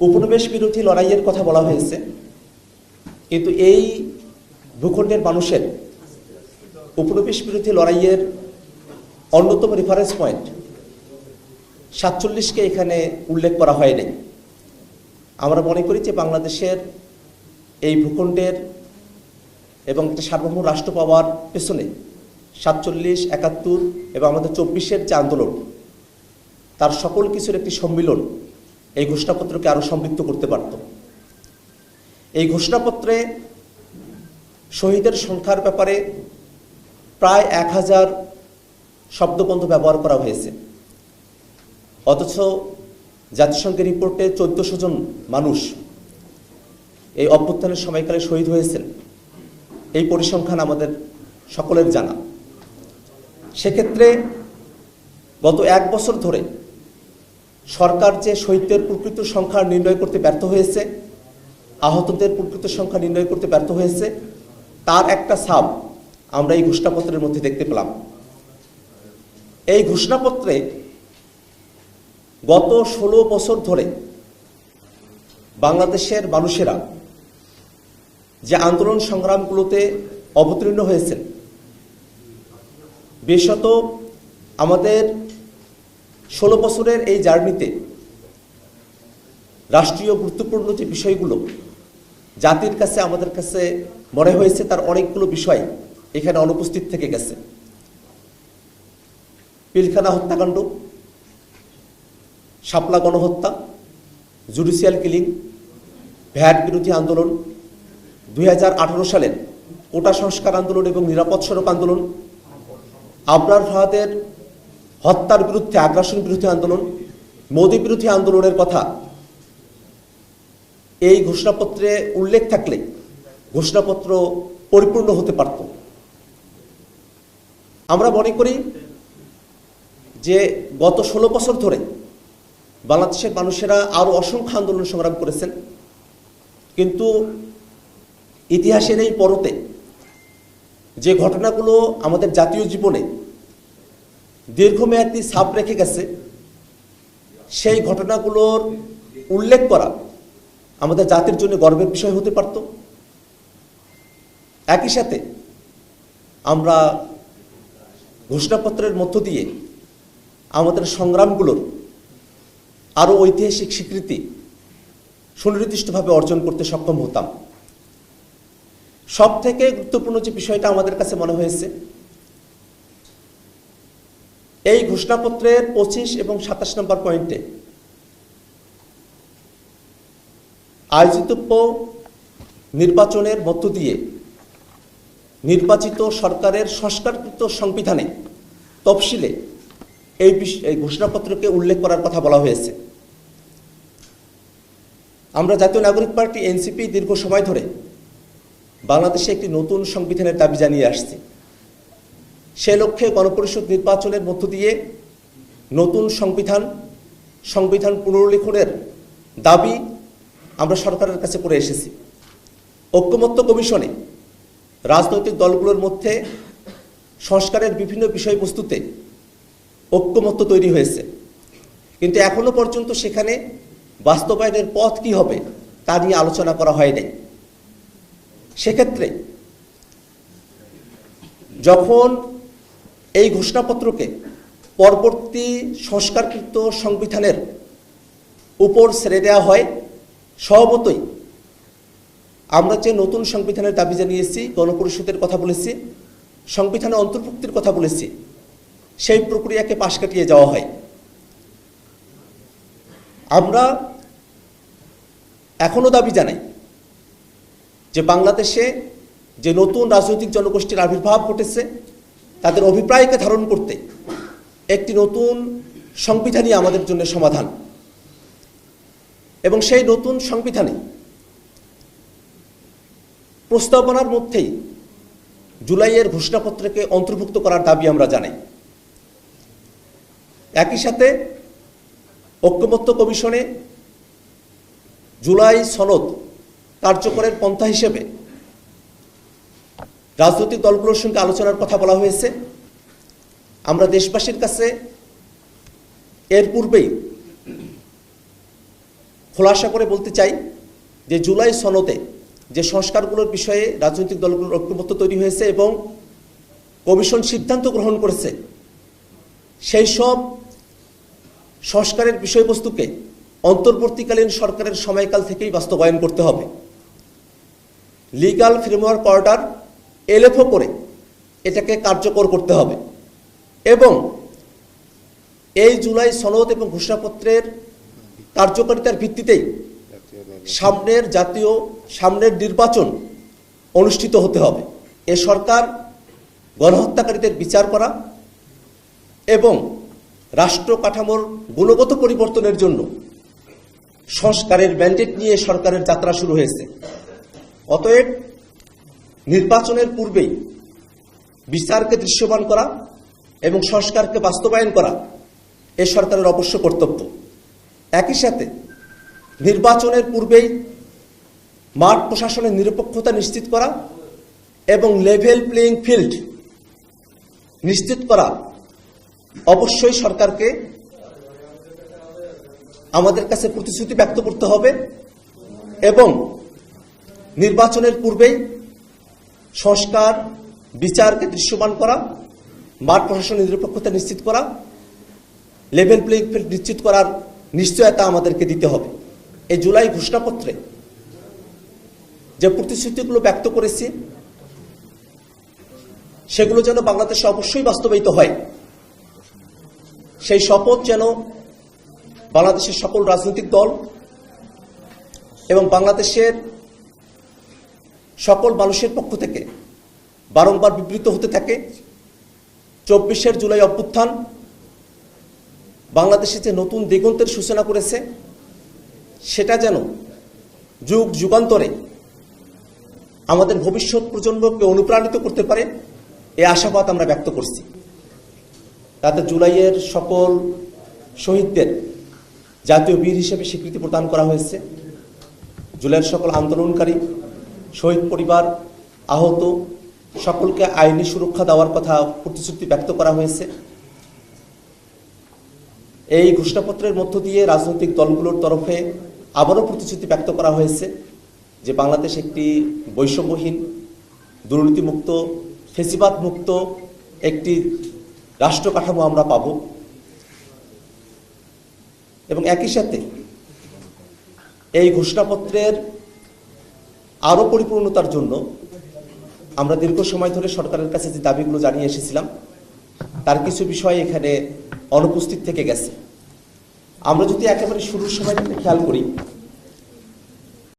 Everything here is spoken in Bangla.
উপনিবেশ বিরোধী লড়াইয়ের কথা বলা হয়েছে। কিন্তু এই ভূখণ্ডের মানুষের উপনিবেশ বিরোধী লড়াইয়ের অন্যতম রেফারেন্স পয়েন্ট সাতচল্লিশকে এখানে উল্লেখ করা হয়নি আমরা মনে করি যে বাংলাদেশের এই ভূখণ্ডের এবং একটা সার্বভৌম রাষ্ট্র পাওয়ার পেছনে সাতচল্লিশ, একাত্তর এবং আমাদের চব্বিশের যে আন্দোলন, তার সকল কিছুর একটি সম্মিলন এই ঘোষণাপত্রকে আরও সমৃদ্ধ করতে পারত। এই ঘোষণাপত্রে শহীদের সংখ্যার ব্যাপারে প্রায় এক হাজার শব্দবন্ধ ব্যবহার করা হয়েছে। অথচ জাতিসংঘের রিপোর্টে চোদ্দশো জন মানুষ এই অভ্যুত্থানের সময়কালে শহীদ হয়েছেন। এই পরিসংখ্যান আমাদের সকলের জানা। সেক্ষেত্রে গত এক বছর ধরে সরকার যে শহীদদের প্রকৃত সংখ্যা নির্ণয় করতে ব্যর্থ হয়েছে, আহতদের প্রকৃত সংখ্যা নির্ণয় করতে ব্যর্থ হয়েছে, তার একটা সাব আমরা এই ঘোষণাপত্রের মধ্যে দেখতে পেলাম। এই ঘোষণাপত্রে গত ষোলো বছর ধরে বাংলাদেশের মানুষেরা যে আন্দোলন সংগ্রামগুলোতে অবতীর্ণ হয়েছেন, বিশেষত আমাদের ষোলো বছরের এই জার্নিতে রাষ্ট্রীয় গুরুত্বপূর্ণ যে বিষয়গুলো, জাতির কাছে, আমাদের কাছে মনে হয়েছে তার অনেকগুলো বিষয় এখানে অনুপস্থিত থেকে গেছে। পিলখানা হত্যাকাণ্ড, শাপলা গণহত্যা, জুডিশিয়াল কিলিং, ভ্যাট বিরোধী আন্দোলন, দুই হাজার আঠারো সালের কোটা সংস্কার আন্দোলন এবং নিরাপদ সড়ক আন্দোলন, আবরার ফাহাদের হত্যার বিরুদ্ধে আগ্রাসন বিরোধী আন্দোলন মোদী বিরোধী আন্দোলনের কথা। এই ঘোষণাপত্রে উল্লেখ থাকলে ঘোষণাপত্র পরিপূর্ণ হতে পারত। আমরা মনে করি যে গত ষোলো বছর ধরে বাংলাদেশের মানুষেরা আরও অসংখ্য আন্দোলন সংগ্রাম করেছেন। কিন্তু ইতিহাসের এই পরতে যে ঘটনাগুলো আমাদের জাতীয় জীবনে দীর্ঘমেয়াদী ছাপ রেখে গেছে। সেই ঘটনাগুলোর উল্লেখ করা আমাদের জাতির জন্য গর্বের বিষয় হতে পারত। একই সাথে আমরা ঘোষণাপত্রের মধ্য দিয়ে আমাদের সংগ্রামগুলোর আরও ঐতিহাসিক স্বীকৃতি সুনির্দিষ্টভাবে অর্জন করতে সক্ষম হতাম। সব থেকে গুরুত্বপূর্ণ যে বিষয়টা আমাদের কাছে মনে হয়েছে এই ঘোষণাপত্রের পঁচিশ এবং সাতাশ নম্বর পয়েন্টে। আয়োজিতব্য নির্বাচনের মধ্য দিয়ে নির্বাচিত সরকারের সংস্কারকৃত সংবিধানে তফসিলে এই ঘোষণাপত্রকে উল্লেখ করার কথা বলা হয়েছে। আমরা জাতীয় নাগরিক পার্টি, এনসিপি দীর্ঘ সময় ধরে বাংলাদেশে একটি নতুন সংবিধানের দাবি জানিয়ে আসছি। সে লক্ষ্যে গণপরিষদ নির্বাচনের মধ্য দিয়ে নতুন সংবিধান সংবিধান পুনর্লিখনের দাবি আমরা সরকারের কাছে করে এসেছি। ঐক্যমত্য কমিশনে রাজনৈতিক দলগুলোর মধ্যে সংস্কারের বিভিন্ন বিষয়বস্তুতে ঐক্যমত্য তৈরি হয়েছে। কিন্তু এখনও পর্যন্ত সেখানে বাস্তবায়নের পথ কি হবে তা নিয়ে আলোচনা করা হয়নি সেক্ষেত্রে যখন এই ঘোষণাপত্রকে পরবর্তী সংস্কারকৃত সংবিধানের উপর ছেড়ে দেওয়া হয়। স্বভাবতই আমরা যে নতুন সংবিধানের দাবি জানিয়েছি, গণপরিষদের কথা বলেছি সংবিধানে অন্তর্ভুক্তির কথা বলেছি, সেই প্রক্রিয়াকে পাশ কাটিয়ে যাওয়া হয়। আমরা এখনও দাবি জানাই যে বাংলাদেশে যে নতুন রাজনৈতিক জনগোষ্ঠীর আবির্ভাব ঘটেছে তাদের অভিপ্রায়কে ধারণ করতে একটি নতুন সংবিধানই আমাদের জন্য সমাধান। এবং সেই নতুন সংবিধানে প্রস্তাবনার মধ্যেই জুলাইয়ের ঘোষণাপত্রকে অন্তর্ভুক্ত করার দাবি আমরা জানাই। একই সাথে ঐক্যমত্য কমিশনে জুলাই সনদ কার্যকরের পন্থা হিসেবে রাজনৈতিক দলগুলোর সঙ্গে আলোচনার কথা বলা হয়েছে। আমরা দেশবাসীর কাছে এর পূর্বেই খোলাসা করে বলতে চাই যে জুলাই সনতে যে সংস্কারগুলোর বিষয়ে রাজনৈতিক দলগুলোর ঐক্যমত্য তৈরি হয়েছে এবং কমিশন সিদ্ধান্ত গ্রহণ করেছে, সেই সব সংস্কারের বিষয়বস্তুকে অন্তর্বর্তীকালীন সরকারের সময়কাল থেকেই বাস্তবায়ন করতে হবে। লিগাল ফ্রেমওয়ার্ক অর্ডার এলএফও করে এটাকে কার্যকর করতে হবে। এবং এই জুলাই সনদ এবং ঘোষণাপত্রের কার্যকারিতার ভিত্তিতেই সামনের জাতীয়, সামনের নির্বাচন অনুষ্ঠিত হতে হবে। এ সরকার গণহত্যাকারীদের বিচার করা এবং রাষ্ট্র কাঠামোর গুণগত পরিবর্তনের জন্য সংস্কারের ম্যান্ডেট নিয়ে সরকারের যাত্রা শুরু হয়েছে। অতএব নির্বাচনের পূর্বেই বিচারকে দৃশ্যমান করা এবং সংস্কারকে বাস্তবায়ন করা এ সরকারের অবশ্য কর্তব্য। একই সাথে নির্বাচনের পূর্বেই মাঠ প্রশাসনের নিরপেক্ষতা নিশ্চিত করা এবং লেভেল প্লেইং ফিল্ড নিশ্চিত করা অবশ্যই সরকারকে আমাদের কাছে প্রতিশ্রুতি ব্যক্ত করতে হবে এবং নির্বাচনের পূর্বেই সংস্কার, বিচারকে দৃশ্যমান করা, মাঠ প্রশাসনের নিরপেক্ষতা নিশ্চিত করা, লেভেল প্লেইং ফিল্ড নিশ্চিত করার নিশ্চয়তা আমাদেরকে দিতে হবে। এই জুলাই ঘোষণাপত্রে যে প্রতিশ্রুতিগুলো ব্যক্ত করেছি, সেগুলো যেন বাংলাদেশে অবশ্যই বাস্তবায়িত হয়। সেই শপথ যেন বাংলাদেশের সকল রাজনৈতিক দল এবং বাংলাদেশের সকল মানুষের পক্ষ থেকে বারংবার বিবৃত হতে থাকে, চব্বিশের জুলাই অভ্যুত্থান বাংলাদেশে যে নতুন দিগন্তের সূচনা করেছে, সেটা যেন যুগ যুগান্তরে আমাদের ভবিষ্যৎ প্রজন্মকে অনুপ্রাণিত করতে পারে, এ আশাবাদ আমরা ব্যক্ত করছি। তাতে জুলাইয়ের সকল শহীদদের জাতীয় বীর হিসেবে স্বীকৃতি প্রদান করা হয়েছে। জুলাইয়ের সকল আন্দোলনকারী শহীদ পরিবার, আহত, সকলকে আইনি সুরক্ষা দেওয়ার কথা প্রতিশ্রুতি ব্যক্ত করা হয়েছে। এই ঘোষণাপত্রের মধ্য দিয়ে রাজনৈতিক দলগুলোর তরফে আবারও প্রতিশ্রুতি ব্যক্ত করা হয়েছে যে বাংলাদেশ একটি বৈষম্যহীন, দুর্নীতিমুক্ত ফেসিবাদ মুক্ত একটি রাষ্ট্র কাঠামো আমরা পাব। এবং একই সাথে এই ঘোষণাপত্রের আরও পরিপূর্ণতার জন্য আমরা দীর্ঘ সময় ধরে সরকারের কাছে যে দাবিগুলো জানিয়ে এসেছিলাম, তার কিছু বিষয় এখানে অনুপস্থিত থেকে গেছে। আমরা যদি একেবারে শুরুর সময় খেয়াল করি